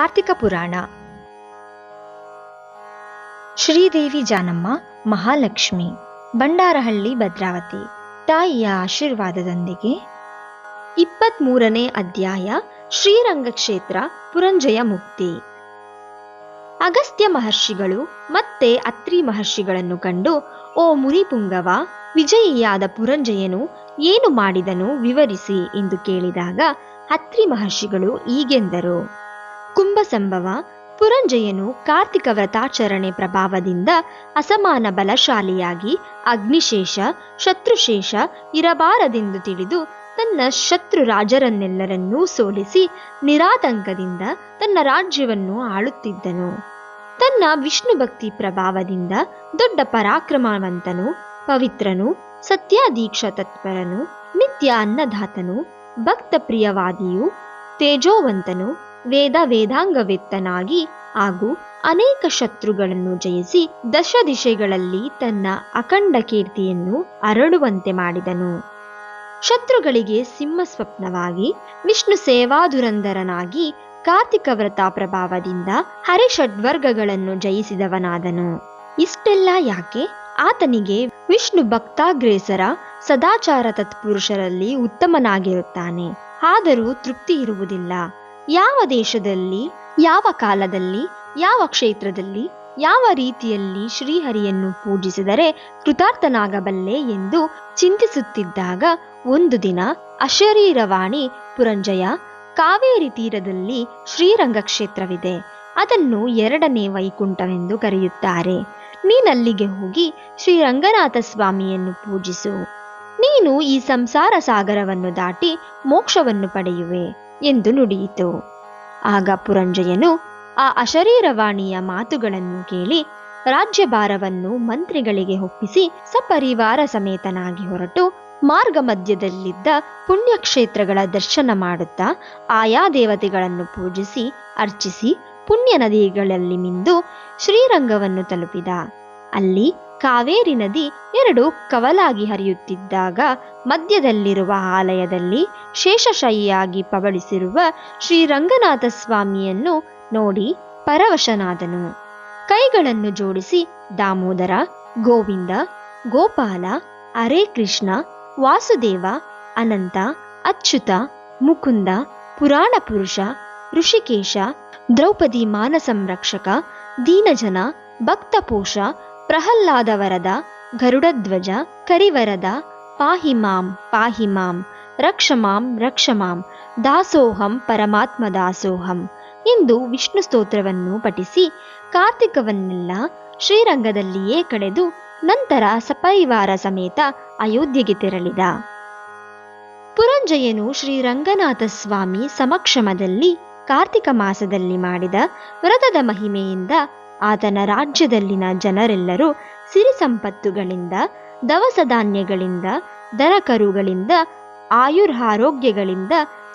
ಕಾರ್ತಿಕ ಪುರಾಣ. ಶ್ರೀದೇವಿ ಜಾನಮ್ಮ, ಮಹಾಲಕ್ಷ್ಮಿ ಬಂಡಾರಹಳ್ಳಿ ಭದ್ರಾವತಿ. ತಾಯಿಯ ಆಶೀರ್ವಾದದೊಂದಿಗೆ ಇಪ್ಪತ್ಮೂರನೇ ಅಧ್ಯಾಯ ಶ್ರೀರಂಗಕ್ಷೇತ್ರ ಪುರಂಜಯ ಮುಕ್ತಿ. ಅಗಸ್ತ್ಯ ಮಹರ್ಷಿಗಳು ಮತ್ತೆ ಅತ್ರಿ ಮಹರ್ಷಿಗಳನ್ನು ಕಂಡು, ಓ ಮುರಿಪುಂಗವ ವಿಜಯಿಯಾದ ಪುರಂಜಯನು ಏನು ಮಾಡಿದನು ವಿವರಿಸಿ ಎಂದು ಕೇಳಿದಾಗ ಅತ್ರಿ ಮಹರ್ಷಿಗಳು ಹೀಗೆಂದರು. ಕುಂಭಸಂಭವ, ಪುರಂಜಯನು ಕಾರ್ತಿಕ ವ್ರತಾಚರಣೆ ಪ್ರಭಾವದಿಂದ ಅಸಮಾನ ಬಲಶಾಲಿಯಾಗಿ ಅಗ್ನಿಶೇಷ, ಶತ್ರುಶೇಷ ಇರಬಾರದೆಂದು ತಿಳಿದು ತನ್ನ ಶತ್ರು ರಾಜರನ್ನೆಲ್ಲರನ್ನೂ ಸೋಲಿಸಿ ನಿರಾತಂಕದಿಂದ ತನ್ನ ರಾಜ್ಯವನ್ನು ಆಳುತ್ತಿದ್ದನು. ತನ್ನ ವಿಷ್ಣು ಭಕ್ತಿ ಪ್ರಭಾವದಿಂದ ದೊಡ್ಡ ಪರಾಕ್ರಮವಂತನು, ಪವಿತ್ರನು ಸತ್ಯಾದೀಕ್ಷ ತತ್ಪರನು, ನಿತ್ಯ ಅನ್ನದಾತನು ಭಕ್ತ ಪ್ರಿಯವಾದಿಯು ತೇಜೋವಂತನು ವೇದ ವೇದಾಂಗವೆತ್ತನಾಗಿ ಹಾಗೂ ಅನೇಕ ಶತ್ರುಗಳನ್ನು ಜಯಿಸಿ ದಶ ದಿಶೆಗಳಲ್ಲಿ ತನ್ನ ಅಖಂಡ ಕೀರ್ತಿಯನ್ನು ಅರಳುವಂತೆ ಮಾಡಿದನು. ಶತ್ರುಗಳಿಗೆ ಸಿಂಹ ಸ್ವಪ್ನವಾಗಿ ವಿಷ್ಣು ಸೇವಾಧುರಂಧರನಾಗಿ ಕಾರ್ತಿಕ ವ್ರತ ಪ್ರಭಾವದಿಂದ ಹರಿಷಡ್ವರ್ಗಗಳನ್ನು ಜಯಿಸಿದವನಾದನು. ಇಷ್ಟೆಲ್ಲ ಯಾಕೆ? ಆತನಿಗೆ ವಿಷ್ಣು ಭಕ್ತಾಗ್ರೇಸರ ಸದಾಚಾರ ತತ್ಪುರುಷರಲ್ಲಿ ಉತ್ತಮನಾಗಿರುತ್ತಾನೆ. ಆದರೂ ತೃಪ್ತಿ ಇರುವುದಿಲ್ಲ. ಯಾವ ದೇಶದಲ್ಲಿ, ಯಾವ ಕಾಲದಲ್ಲಿ, ಯಾವ ಕ್ಷೇತ್ರದಲ್ಲಿ, ಯಾವ ರೀತಿಯಲ್ಲಿ ಶ್ರೀಹರಿಯನ್ನು ಪೂಜಿಸಿದರೆ ಕೃತಾರ್ಥನಾಗಬಲ್ಲೆ ಎಂದು ಚಿಂತಿಸುತ್ತಿದ್ದಾಗ ಒಂದು ದಿನ ಅಶರೀರವಾಣಿ ಪುರಂಜಯ ಕಾವೇರಿ ತೀರದಲ್ಲಿ ಶ್ರೀರಂಗ ಕ್ಷೇತ್ರವಿದೆ ಅದನ್ನು ಎರಡನೇ ವೈಕುಂಠವೆಂದು ಕರೆಯುತ್ತಾರೆ. ನೀನಲ್ಲಿಗೆ ಹೋಗಿ ಶ್ರೀರಂಗನಾಥ ಸ್ವಾಮಿಯನ್ನು ಪೂಜಿಸು. ನೀನು ಈ ಸಂಸಾರ ಸಾಗರವನ್ನು ದಾಟಿ ಮೋಕ್ಷವನ್ನು ಪಡೆಯುವೆ. ಎಂದು ನುಡಿಯಿತು. ಆಗ ಪುರಂಜಯನು ಆ ಅಶರೀರವಾಣಿಯ ಮಾತುಗಳನ್ನು ಕೇಳಿ ರಾಜ್ಯಭಾರವನ್ನು ಮಂತ್ರಿಗಳಿಗೆ ಒಪ್ಪಿಸಿ ಸಪರಿವಾರ ಸಮೇತನಾಗಿ ಹೊರಟು ಮಾರ್ಗ ಮಧ್ಯದಲ್ಲಿದ್ದ ಪುಣ್ಯಕ್ಷೇತ್ರಗಳ ದರ್ಶನ ಮಾಡುತ್ತಾ ಆಯಾ ದೇವತೆಗಳನ್ನು ಪೂಜಿಸಿ, ಅರ್ಚಿಸಿ ಪುಣ್ಯ ನದಿಗಳಲ್ಲಿ ಮಿಂದು ಶ್ರೀರಂಗವನ್ನು ತಲುಪಿದ. ಅಲ್ಲಿ ಕಾವೇರಿ ನದಿ ಎರಡು ಕವಲಾಗಿ ಹರಿಯುತ್ತಿದ್ದಾಗ ಮಧ್ಯದಲ್ಲಿರುವ ಆಲಯದಲ್ಲಿ ಶೇಷಶಯಿಯಾಗಿ ಪವಳಿಸಿರುವ ಶ್ರೀರಂಗನಾಥ ಸ್ವಾಮಿಯನ್ನು ನೋಡಿ ಪರವಶನಾದನು. ಕೈಗಳನ್ನು ಜೋಡಿಸಿ, ದಾಮೋದರ, ಗೋವಿಂದ, ಗೋಪಾಲ, ಅರೇ ಕೃಷ್ಣ, ವಾಸುದೇವ, ಅನಂತ, ಅಚ್ಯುತ, ಮುಕುಂದ, ಪುರಾಣ ಪುರುಷ, ಋಷಿಕೇಶ, ದ್ರೌಪದಿ ಮಾನ ಸಂರಕ್ಷಕ ದೀನಜನ, ಭಕ್ತಪೋಷ ಪ್ರಹ್ಲಾದ ವರದ ಗರುಡಧ್ವಜ, ಕರಿವರದ, ಪಾಹಿಮಾಂ ಪಾಹಿಮಾಂ, ರಕ್ಷಮಾಂ ರಕ್ಷಮಾಂ, ದಾಸೋಹಂ, ಪರಮಾತ್ಮ ದಾಸೋಹಂ. ಎಂದು ವಿಷ್ಣು ಸ್ತೋತ್ರವನ್ನು ಪಠಿಸಿ, ಕಾರ್ತಿಕವನ್ನೆಲ್ಲ ಶ್ರೀರಂಗದಲ್ಲಿಯೇ ಕಳೆದು ನಂತರ ಸಪರಿವಾರ ಸಮೇತ ಅಯೋಧ್ಯೆಗೆ ತೆರಳಿದ. ಪುರಂಜಯನು ಶ್ರೀರಂಗನಾಥ ಸ್ವಾಮಿ ಸಮಕ್ಷಮದಲ್ಲಿ ಕಾರ್ತಿಕ ಮಾಸದಲ್ಲಿ ಮಾಡಿದ ವ್ರತದ ಮಹಿಮೆಯಿಂದ ಆತನ ರಾಜ್ಯದಲ್ಲಿನ ಜನರೆಲ್ಲರೂ ಸಿರಿ ಸಂಪತ್ತುಗಳಿಂದ ದವಸ ಧಾನ್ಯಗಳಿಂದ ದನಕರುಗಳಿಂದ ಆಯುರ್ಹಾರೋಗ್ಯಗಳಿಂದ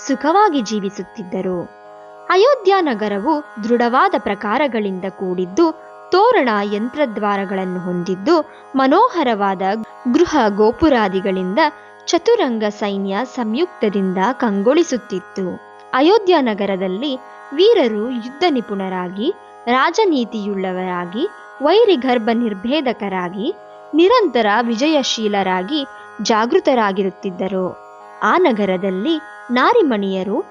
ಸುಖವಾಗಿ ಜೀವಿಸುತ್ತಿದ್ದರು. ಅಯೋಧ್ಯ ನಗರವು ದೃಢವಾದ ಪ್ರಕಾರಗಳಿಂದ ಕೂಡಿದ್ದು, ತೋರಣ ಯಂತ್ರದ್ವಾರಗಳನ್ನು ಹೊಂದಿದ್ದು, ಮನೋಹರವಾದ ಗೃಹ ಗೋಪುರಾದಿಗಳಿಂದ ಚತುರಂಗ ಸೈನ್ಯ ಸಂಯುಕ್ತದಿಂದ ಕಂಗೊಳಿಸುತ್ತಿತ್ತು. ಅಯೋಧ್ಯ ನಗರದಲ್ಲಿ ವೀರರು ಯುದ್ಧ ನಿಪುಣರಾಗಿ ರಾಜನೀತಿಯುಳ್ಳವರಾಗಿ, ವೈರಿಗರ್ಭ ನಿರ್ಭೇದಕರಾಗಿ, ನಿರಂತರ ವಿಜಯಶೀಲರಾಗಿ ಜಾಗೃತರಾಗಿರುತ್ತಿದ್ದರು. ಆ ನಗರದಲ್ಲಿ ನಾರಿಮಣಿಯರು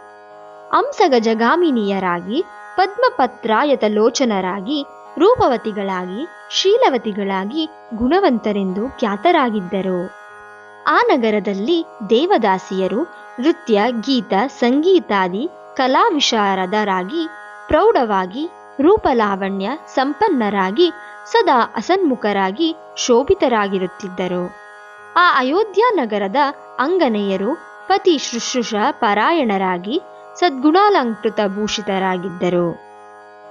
ಅಂಸಗಜಗಾಮಿನಿಯರಾಗಿ ಪದ್ಮಪತ್ರಾಯತ ಲೋಚನರಾಗಿ ರೂಪವತಿಗಳಾಗಿ, ಶೀಲವತಿಗಳಾಗಿ ಗುಣವಂತರೆಂದು ಖ್ಯಾತರಾಗಿದ್ದರು. ಆ ನಗರದಲ್ಲಿ ದೇವದಾಸಿಯರು, ನೃತ್ಯ, ಗೀತ, ಸಂಗೀತಾದಿ, ಕಲಾವಿಶಾರದರಾಗಿ ಪ್ರೌಢವಾಗಿ ರೂಪಲಾವಣ್ಯ ಸಂಪನ್ನರಾಗಿ, ಸದಾ ಅಸನ್ಮುಖರಾಗಿ ಶೋಭಿತರಾಗಿರುತ್ತಿದ್ದರು. ಆ ಅಯೋಧ್ಯ ನಗರದ ಅಂಗನೆಯರು ಪತಿ ಶುಶ್ರೂಷ ಪರಾಯಣರಾಗಿ ಸದ್ಗುಣಾಲಂಕೃತ ಭೂಷಿತರಾಗಿದ್ದರು.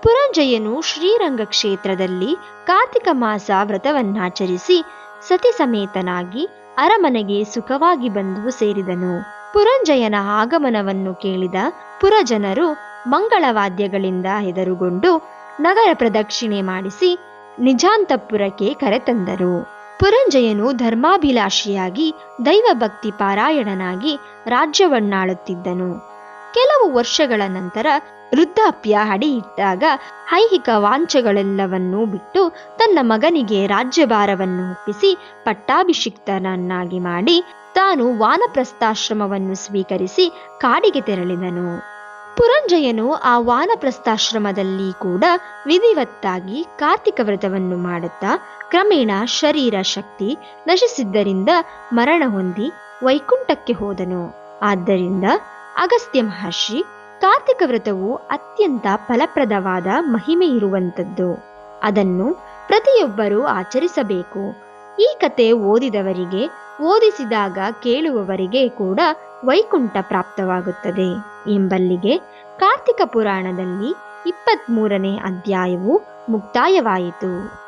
ಪುರಂಜಯನು ಶ್ರೀರಂಗ ಕ್ಷೇತ್ರದಲ್ಲಿ ಕಾರ್ತಿಕ ಮಾಸ ವ್ರತವನ್ನಾಚರಿಸಿ ಸತಿ ಸಮೇತನಾಗಿ ಅರಮನೆಗೆ ಸುಖವಾಗಿ ಬಂದು ಸೇರಿದನು. ಪುರಂಜಯನ ಆಗಮನವನ್ನು ಕೇಳಿದ ಪುರಜನರು ಮಂಗಳವಾದ್ಯಗಳಿಂದ ಹೆದರುಗೊಂಡು ನಗರ ಪ್ರದಕ್ಷಿಣೆ ಮಾಡಿಸಿ ನಿಜಾಂತಪುರಕ್ಕೆ ಕರೆತಂದರು. ಪುರಂಜಯನು ಧರ್ಮಾಭಿಲಾಷಿಯಾಗಿ ದೈವಭಕ್ತಿ ಪಾರಾಯಣನಾಗಿ ರಾಜ್ಯವನ್ನಾಳುತ್ತಿದ್ದನು. ಕೆಲವು ವರ್ಷಗಳ ನಂತರ ವೃದ್ಧಾಪ್ಯ ಅಡಿಯಿಟ್ಟಾಗ ಐಹಿಕ ವಾಂಛೆಗಳೆಲ್ಲವನ್ನೂ ಬಿಟ್ಟು ತನ್ನ ಮಗನಿಗೆ ರಾಜ್ಯಭಾರವನ್ನು ಒಪ್ಪಿಸಿ ಪಟ್ಟಾಭಿಷಿಕ್ತನನ್ನಾಗಿ ಮಾಡಿ ತಾನು ವಾನಪ್ರಸ್ಥಾಶ್ರಮವನ್ನು ಸ್ವೀಕರಿಸಿ ಕಾಡಿಗೆ ತೆರಳಿದನು. ಪುರಂಜಯನು ಆ ವಾನಪ್ರಸ್ಥಾಶ್ರಮದಲ್ಲಿ ಕೂಡ ವಿಧಿವತ್ತಾಗಿ ಕಾರ್ತಿಕ ವ್ರತವನ್ನು ಮಾಡುತ್ತಾ ಕ್ರಮೇಣ ಶರೀರ ಶಕ್ತಿ ನಶಿಸಿದ್ದರಿಂದ ಮರಣ ಹೊಂದಿ ವೈಕುಂಠಕ್ಕೆ ಹೋದನು. ಆದ್ದರಿಂದ ಅಗಸ್ತ್ಯ ಮಹರ್ಷಿ ಕಾರ್ತಿಕ ವ್ರತವು ಅತ್ಯಂತ ಫಲಪ್ರದವಾದ ಮಹಿಮೆ ಇರುವಂಥದ್ದು. ಅದನ್ನು ಪ್ರತಿಯೊಬ್ಬರೂ ಆಚರಿಸಬೇಕು. ಈ ಕತೆ ಓದಿದವರಿಗೆ, ಓದಿಸಿದಾಗ ಕೇಳುವವರಿಗೆ ಕೂಡ ವೈಕುಂಠ ಪ್ರಾಪ್ತವಾಗುತ್ತದೆ. ಎಂಬಲ್ಲಿಗೆ ಕಾರ್ತಿಕ ಪುರಾಣದಲ್ಲಿ ಇಪ್ಪತ್ತ್ಮೂರನೇ ಅಧ್ಯಾಯವು ಮುಕ್ತಾಯವಾಯಿತು.